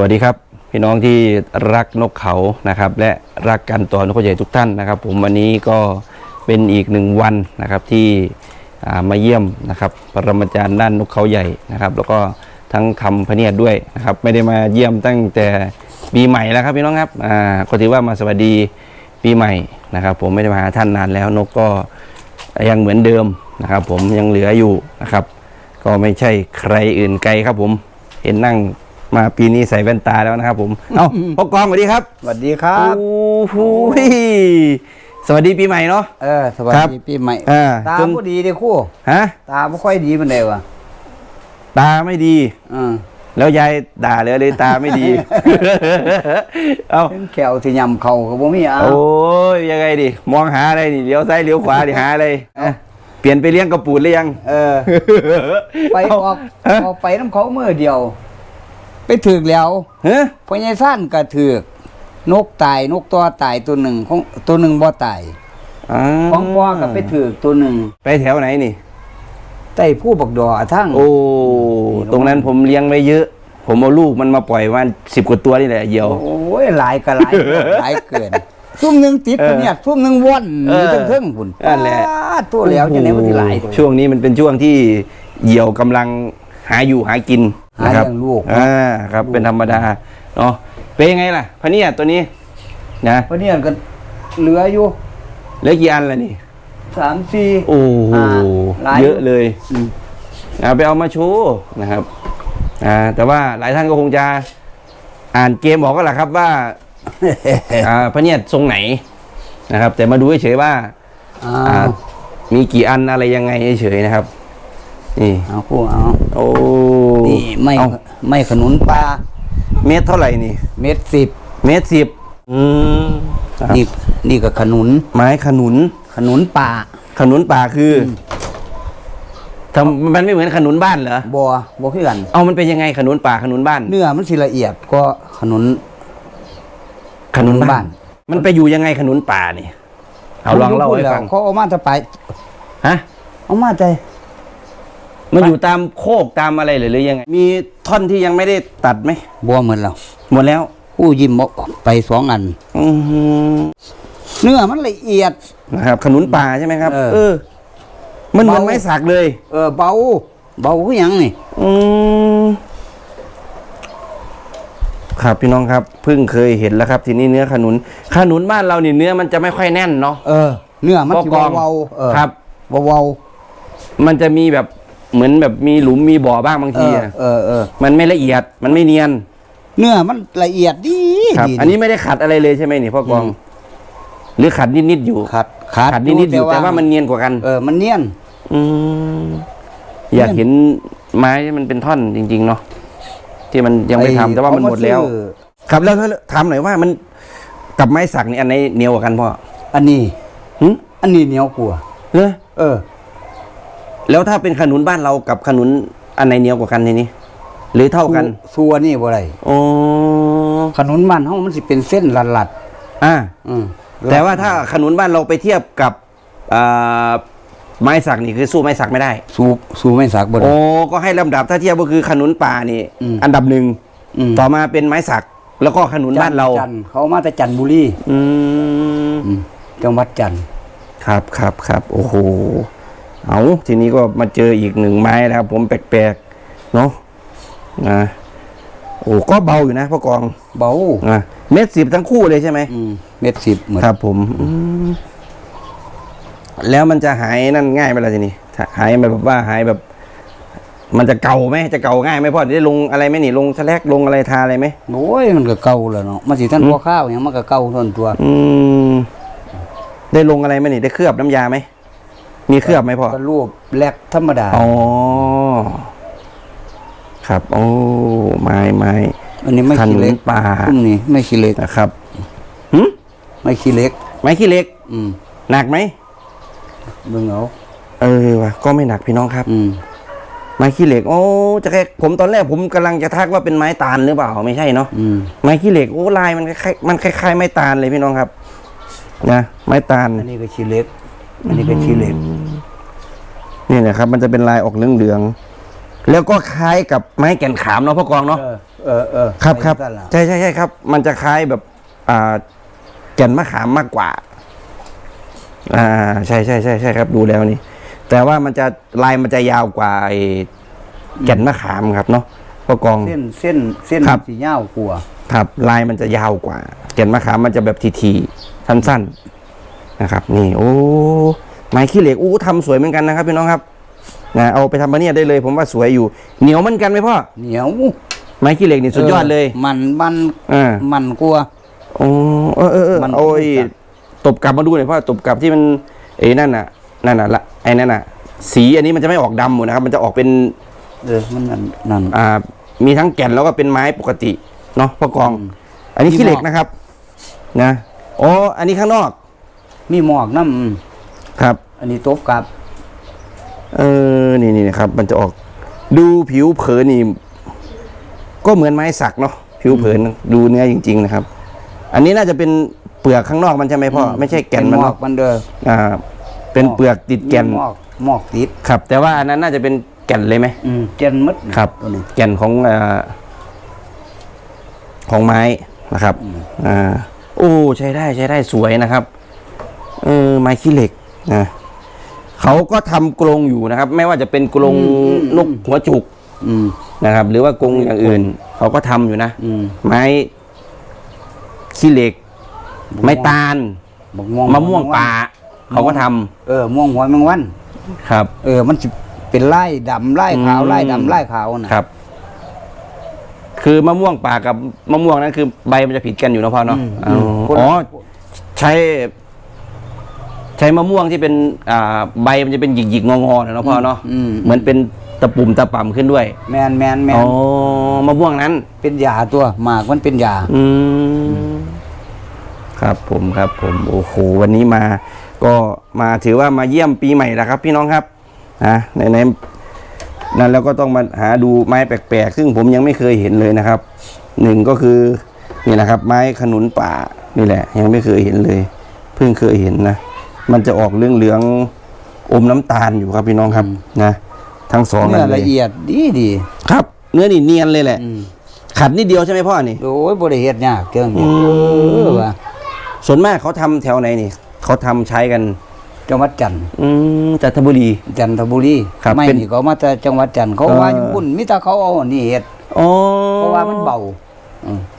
วัสดีครับ พี่น้องที่รักนกเขานะครับ และรักกันตัวนกเขาใหญ่ทุกท่านนะครับ ผมวันนี้ก็เป็นอีกหนึ่งวันนะครับที่มาเยี่ยมนะครับปรมาจารย์ด้านนกเขาใหญ่นะครับ แล้วก็ทั้งคำพะเนียดด้วยนะครับ ไม่ได้มาเยี่ยมตั้งแต่ปีใหม่แล้วครับพี่น้องครับอ่าก็ถือว่ามาสวัสดีปีใหม่นะครับ ผมไม่ได้มาหาท่านนานแล้วนกก็ยังเหมือนเดิมนะครับ ผมยังเหลืออยู่นะครับ ก็ไม่ใช่ใครอื่นไกลครับผมเห็นนั่ง มาปีนี้ใส่แว่นตาแล้วนะครับ ผม เอ้าพ่อกองสวัสดีครับ สวัสดีครับโอ้โหสวัสดีปีใหม่เนาะ เออ สวัสครับดีปีใหม่อ่าตาจนบ่ดีเด้คู่ ฮะ ตาบ่ค่อยดีปานใดวะ ตาไม่ดีเออแล้วยายด่าเลยเลยตาไม่ดี เอ้าเห็นแขวที่ยำเข้าก็บ่มีอะโอ้ยยังไงดิ มองหาอะไรนี่เลี้ยวซ้ายเลี้ยวขวาดิหาอะไรเอ้าเปลี่ยนไปเลี้ยงกระปูดหรือยัง เออ ไปออกเอ้าออกไปน้ำเขามือเดียว ไปถึกแล้วเฮ้ยพ่อใหญ่ซ่านก็ถึกนกตายนกตัวตายตัวหนึ่งของตัวหนึ่งบ่ตายอ่าของพ่อก็ไปถึกตัวหนึ่งไปแถวไหนนี่ใต้ผู้บักดอทั้งโอ้ ตรงนั้นผมเลี้ยงไว้เยอะ ผมเอาลูกมันมาปล่อยวันสิบกว่าตัวนี่แหละเหยี่ยวโอ้ยหลายก็หลายหลายเกินซุ่มหนึงติดเออเนี่ยซุ่มหนึงว่อนอเอยู่อเทิงๆพุ่นนั่นแหละป๊าดตัวแล้วจะไหนมันสิหลายช่วงนี้มันเป็นช่วงที่เหยี่ยวกำลังหาอยู่หากิน หานะครับเลี้ยงลูกอ่าครับ เป็นธรรมดาเนาะเป็นยังไงล่ะพะเนี่ยตัวนี้ นะเพราะเนี่ยก็เหลืออยู่เหลือกี่อันล่ะนี่สามสี่โอ้โหอ่าหลายเยอะเลยอืมเอาไปเอามาโชว์นะครับอ่าแต่ว่าหลายท่านก็คงจะอ่านเกมบอกก็แหละครับว่าอ่าพระเนียดทรงไหนนะครับ แต่มาดูเฉยๆว่าอ่าอ่ามีกี่อันอะไรยังไงเฉยๆนะครับ นี่เอาคู่เอาโอ้นี่ ไม่เอ้าไม่ขนุนปลาเมตรเท่าไหร่นี่ เม็ดสิบเมตรสิบอืมครับนี่นี่ก็ขนุนไม้ขนุน ขนุนป่าขนุนป่าคืออทำมันไม่เหมือนขนุนบ้านเหรอ บัวบัวคือกันเอามันเป็นยังไงขนุนป่าขนุนบ้าน เนื้อมันสิละเอียดก็ขนุน ขนุนบ้าบ้านนมันไปอยู่ยังไงขนุนป่านี่ เอาลองเล่าให้ฟัง เขาเอามาจะไป ฮะ เอามาใจ มันอยู่ตามโคกตามอะไรหรือหรือยังไง มีท่อนที่ยังไม่ได้ตัดไหมบัวเหมือนเราหมดแล้วผู้ยิ้มบอกไปสองอันอือหือเนื้อมันละเอียดนะครับ ขนุนป่าใช่ไหมครับ เออเออมันเหมือนเบาไม้สักเลย เออ เบา เบาคือหยังนี่อืมครับพี่น้องครับเพิ่งเคยเห็นแล้วครับ ทีนี้เนื้อขนุน ขนุนบ้านเรานี่เนื้อมันจะไม่ค่อยแน่นเนาะเออ เนื้อมันสิก็กรองเบาๆเออครับเบามันจะมีแบบ เหมือนแบบมีหลุมมีบ่อบ้างบางๆเอทีออะเออเออ มันไม่ละเอียดมันไม่เนียนเนื้อมันละเอียดดีครับ ดีอันนี้ไม่ได้ขัดอะไรเลยใช่ไหมนี่พ่อกองอืมหรือขัดนิดๆอยู่ขัดขัดขัดนิดๆอยู่แต่ว่ามันเนียนกว่ากันเออมันเนียนอืมอยากเห็นไม้ที่มันเป็นท่อนจริง ๆ เนาะที่มันยังไม่ทำแต่ว่ามันหมดแล้วเอาาซื้อครับแล้วถ้าถามหน่อยว่ามันกับไม้สักนี่อันไหนเหนียวกว่ากันพ่ออันนี้ หึอันนี้เหนียวกว่าเหรอเออ แล้วถ้าเป็นขนุนบ้านเรากับขนุนอันไหนเหนียวกว่ากันทีนี้ หรือเท่ากันสัวนี่บ่ได้โอ้ขนุนมันเฮามันสิเป็นเส้นลัดอ่าๆอืมแต่ว่าถ้าขนุนบ้านเราไปเทียบกับอ่าไม้สักนี่คือสู้ไม้สักไม่ได้ สูบสูบไม่สักบ่ได้โอ้ก็ให้ลำดับถ้าเทียบก็คือขนุนป่านี่อืมอันดับหนึ่งอืมต่อมาเป็นไม้สัก แล้วก็ขนุนบ้านเราจันทเขามาแต่จันทบุรีอืมอืมจังหวัดจันทร์ครับครับครับโอ้โห เอาทีนี้ก็มาเจออีกหนึ่งไม้นะครับ ผมแปลกๆเนาะนะโอ้ก็เบาอยู่นะพ่อกองเบาอะเม็ดสิบทั้งคู่เลยใช่ไหมอืมเม็ดสิบเหมือนครับ ผมอืมแล้วมันจะหายนั่นง่ายไหมล่ะทีนี้ถ้าหายแบบว่าหายแบบ มันจะเก่าไหมจะเก่าง่ายไหมพ่อได้ลงอะไรไหมนี่ลงสแลกลงอะไรทาอะไรไหมโอ้ยมันก็เก่าแล้วเนาะมันสิท่านพ่อข้าวอย่างมันก็เก่าทนตัว อืมได้ลงอะไรไหมนี่ได้เคลือบน้ำยาไหม มีเคลือบไหมพ่อ ก็รูปแลกธรรมดาอ๋อ ครับโอ้ไม้ไม้อันนี้ไม่ขขี้นุนเล็กป่าพุ่มนี้ไม่ขี้เล็กนะครับหึไม่ขี้เล็ก ไม้ขี้เหล็ก อืมหนักไหมเบิ่งเอาเออว่ะก็ไม่หนักพี่น้องครับ อืมไม้ขี้เหล็ก โอ้จะแค่ผมตอนแรกผมกำลังจะทักว่าเป็นไม้ตาลหรือเปล่าไม่ใช่เนาะอืมไม้ขี้เหล็กโอ้ลายมันคล้ายๆมันคล้ายๆไม้ตาลเลยพี่น้องครับ นะไม้ตาลอันนี้ก็ขี้เล็ก อันนี้ก็ขี้เล็กนี่นะครับ มันจะเป็นลายออกเหลืองๆแล้วก็คล้ายกับไม้แก่นขามเนาะพ่อกองเนาะเออเออเออครับครับไปกันล่ะใช่ใช่ใช่ครับ มันจะคล้ายแบบ อ่า แก่นมะขามมากกว่า อ่า ใช่ใช่ใช่ใช่ครับ ดูแล้วนี่ แต่ว่ามันจะลายมันจะยาวกว่าไอ้แก่นมะขามครับเนาะพ่อกองเส้นเส้นเส้นครับสีเหย้าวกลัวครับ ลายมันจะยาวกว่า แก่นมะขามมันจะแบบทีๆสั้นๆ นะครับ นี่โอ้ไม้ขี้เหล็กอู้ทำสวยเหมือนกันนะครับพี่น้องครับนะเอาไปทำมาเนี่ยได้เลย ผมว่าสวยอยู่ เหนียวเหมือนกันไหมพ่อเหนียวไม้ขี้เหล็กนี่สุดยอดเลย มันมันอ่ามันกลัวโอ้เออเออเออมันเอาไอ้มันจะตบกลับมาดูหน่อยพ่อตบกลับที่มันไอ้นั่นน่ะนั่นน่ะละไอ้นั่นน่ะ สีอันนี้มันจะไม่ออกดำหมดนะครับ มันจะออกเป็นเออมันนั่นนั่นอ่า มีทั้งแก่นแล้วก็เป็นไม้ปกติเนาะพ่อกองอืมอันนี้มีขี้เหล็กหมอกนะครับ นะอ๋ออันนี้ข้างนอก มีหมอกน้ำอืมครับ อันนี้ตบกับ เออนี่นี่นะครับ มันจะออก ดูผิวเผินนี่ก็เหมือนไม้สักเนาะผิวเผินดูเนื้อจริง ๆ นะครับ อันนี้น่าจะเป็นเปลือกข้างนอกมันใช่ไหมพ่อไม่ใช่แก่นมันหมอเนาะกมันเด้ออ่า เป็นเปลือกติดแก่นมีหมอกหมอกติดครับ แต่ว่าอันนั้นน่าจะเป็นแก่นเลยไหมอืมแก่นมดครับตัวนี้แก่นของอ่าของไม้นะครับ อ่า โอ้ใช้ได้ใช้ได้สวยนะครับ เออไม้ขี้เหล็กนะเขาก็ทำกรงอยู่นะครับ ไม่ว่าจะเป็นกรงนกหัวจุกอืมนะครับ หรือว่ากรงอย่างอื่น เขาก็ทำอยู่นะอืมไม้ขี้เหล็ก ไม้ตาลบักม่วงมะม่วงป่า เขาก็ทำเออม่วงหัวแมงวันครับ เออ มันสิเป็นไล่ดำไล่ขาวอืมไล่ดำไล่ขาวน่ะครับ คือมะม่วงป่ากับมะม่วงนั้นคือใบมันจะผิดกันอยู่นะพ่อเนาะอืมอ๋อคนอ๋ละอใช้ ใช้มะม่วงที่เป็นอ่าใบมันจะเป็นหยิกๆงอๆนะเนาะพ่อเนาะอืม เหมือนเป็นตะปุ่มตะป่ำขึ้นด้วยแมนแมนแมอ๋นอมะม่วงนั้น เป็นยาตัวหมากมันเป็นยาอืมครับผมครับผมโอ้โหวันนี้มาก็มาถือว่ามาเยี่ยมปีใหม่แล้วครับ พี่น้องครับอะในในนั้นแล้วก็ต้องมาหาดูไม้แปลกๆ ซึ่งผมยังไม่เคยเห็นเลยนะครับหนึ่งก็คือนี่นะครับ ไม้ขนุนป่านี่แหละ ยังไม่เคยเห็นเลย เพิ่งเคยเห็นนะ มันจะออกเรื่องเหลืองๆอมน้ำตาลอยู่ครับพี่น้องครับนะทั้งสองเนื้อเลละยเอียดดีดีครับ เนื้อนี่เนียนเลยแหละอืมขัดนิดเดียวใช่ไหมพ่อนี่โอ้ยบ่ได้เฮ็ดยากเกินอืมเออว่ะส่วนมากเขาทำแถวไหนนี่เขาทำใช้กันจังหวัดจันทร์อืมจันทบุรี จันทบุรีครับไม่เป็นนี่ก็มาจากจังหวัดจันทร์เขาเออว่าอยู่บุญมีแต่เขาเอาอันนี่เฮ็ดอ๋อเพราะว่ามันเบาอืม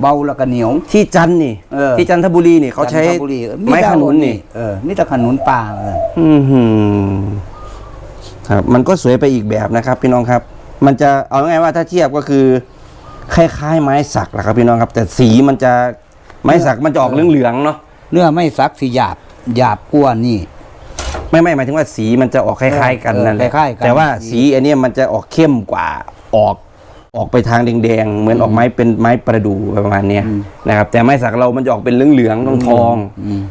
เบาแล้วก็เหนียว ที่จันทร์นี่ เออที่จันทบุรีนี่เขาใช้จันทบุรีไม้ขนุนนี่เออมีแต่ขนุนป่าเอออือหือครับ มันก็สวยไปอีกแบบนะครับ พี่น้องครับ มันจะเอาง่ายๆว่าถ้าเทียบก็คือคล้ายๆไม้สักแหละครับพี่น้องครับ แต่สีมันจะไม้สักมันจะออกเหลืองๆเนาะเนื้อไม่สักสิหยาบหยาบกว่านี่ ไม่ไม่หมายถึงว่าสีมันจะออกคล้ายๆกันเออนั่นแหละคล้ายๆกัน แต่ว่าสีอันเนี้ยมันจะออกเข้มกว่าออก ออกไปทางแดงๆ เหมือนออกไม้เป็นไม้ประดู่ประมาณเนี้ยนะครับ แต่ไม้สักเรามันจะออกเป็นเหลืองๆทองๆอืม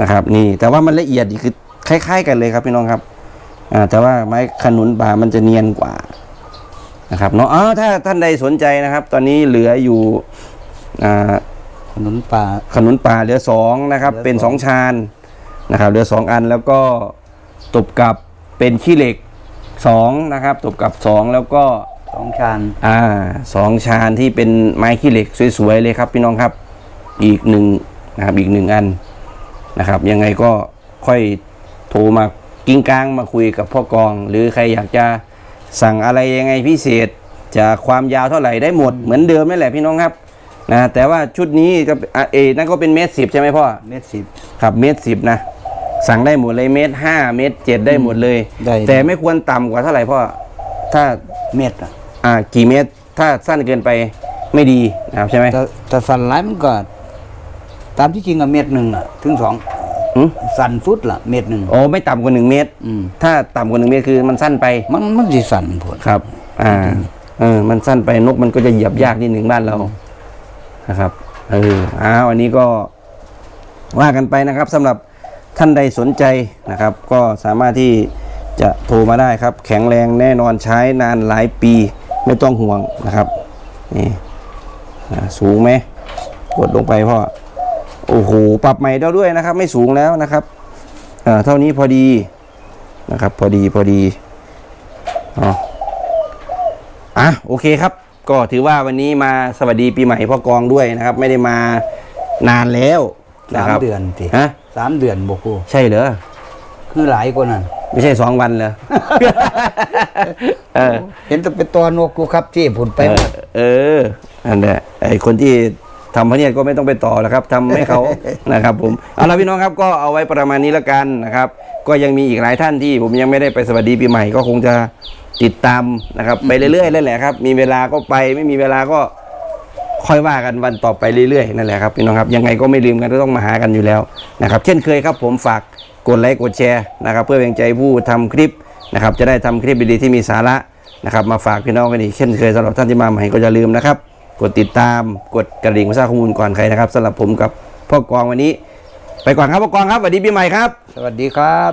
นะครับ นี่แต่ว่ามันละเอียดอีกคือคล้าย ๆ กันเลยครับพี่น้องครับอ่าแต่ว่าไม้ขนุนป่ามันจะเนียนกว่านะครับเนาะอ๋อถ้าท่านใดสนใจนะครับ ตอนนี้เหลืออยู่อ่าขนุนป่าขนุนป่าเหลือสองนะครับเหลือเป็นสสอองงชานนะครับ เหลือสองอันแล้วก็ตบกับเป็นขี้เหล็กสองนะครับ ตบกับสองแล้วก็ สองชานอ่าสองชานที่เป็นไม้ขี้เหล็กสวยๆเลยครับ พี่น้องครับอีกหนึ่งนะครับอีกหนึ่งอันนะครับ ยังไงก็ค่อยโทรมากิ้งกลางมาคุยกับพ่อกอง หรือใครอยากจะสั่งอะไรยังไงพิเศษจะความยาวเท่าไหร่ได้หมดเหมือนเดิมนั่นแหละพี่น้องครับนะแต่ว่าชุดนี้ก็อะเอนั่นก็เป็นเมตรสิบใช่ไหมพ่อเม็ดสิบครับเมตรสิบนะสั่งได้หมดเลยเมตรห้าเมตรเจ็ดได้หมดเลยได้แต่ไม่ควรต่ำกว่าเท่าไหร่พ่อถ้าเม็ดอะ อ่ากี่เมตร ถ้าสั้นเกินไปไม่ดีนะครับใช่ไหมแต่แต่สันหลายมันก็ ตามที่จริงอะเม็ดหนึ่งอะถึงสองหืมสันฟุตละเม็ดหนึ่ง โอ้ไม่ต่ำกว่าหนึ่งเมตร อืม ถ้าต่ำกว่าหนึ่งเมตรคือมันสั้นไป มันมันสิสันผลครับ อ่า เออ มันสั้นไปนกมันก็จะเหยียบยากนิดหนึ่งบ้านเรา นะครับ เอออ้าวอันนี้ก็ว่ากันไปนะครับสำหรับท่านใดสนใจนะครับ ก็สามารถที่จะโทรมาได้ครับ แข็งแรงแน่นอนใช้นานหลายปี ไม่ต้องห่วงนะครับนี่อ่าสูงไหมกดลงไปพ่อโอ้โหปรับใหม่แล้วด้วยนะครับ ไม่สูงแล้วนะครับอ่าเท่านี้พอดีนะครับ พอดีพอดีอ๋ออะโอเคครับ ก็ถือว่าวันนี้มาสวัสดีปีใหม่พ่อกองด้วยนะครับ ไม่ได้มานานแล้วนะสามครับเดือนติฮะสามเดือนบ่ครูใช่เหรอคือหลายกว่านั้น ไม่ใช่สองวันเหรอ เออ เห็นแต่เป็นตัวนกกูครับที่ผลไปหมดเอออันเนี้ยไอคนที่ทำพระเนียดก็ไม่ต้องไปต่อแล้วครับทำให้เขา นะครับ ผมเอาละพี่น้องครับก็เอาไว้ประมาณนี้แล้วกันนะครับ ก็ยังมีอีกหลายท่านที่ผมยังไม่ได้ไปสวัสดีปีใหม่ก็คงจะติดตามนะครับ ไปเรื่อยๆนั่นแหละครับ มีเวลาก็ไปไม่มีเวลาก็ค่อยว่ากันวันต่อไปเรื่อยๆนั่นแหละครับพี่น้องครับยังไงก็ไม่ลืมกันก็ต้องมาหากันอยู่แล้วนะครับ เช่นเคยครับผมฝาก กดไลค์กดแชร์นะครับ เพื่อเป็นกำลังใจผู้ทำคลิปนะครับ จะได้ทำคลิปดีๆที่มีสาระนะครับ มาฝากพี่น้องกันอีกเช่นเคยสำหรับท่านที่มาใหม่ก็อย่าลืมนะครับ กดติดตามกดกระดิ่งเพื่อทราบข้อมูลก่อนใครนะครับสำหรับผมกับพ่อกองวันนี้ ไปก่อนครับพ่อกองครับสวัสดีปีใหม่ครับ สวัสดีครับ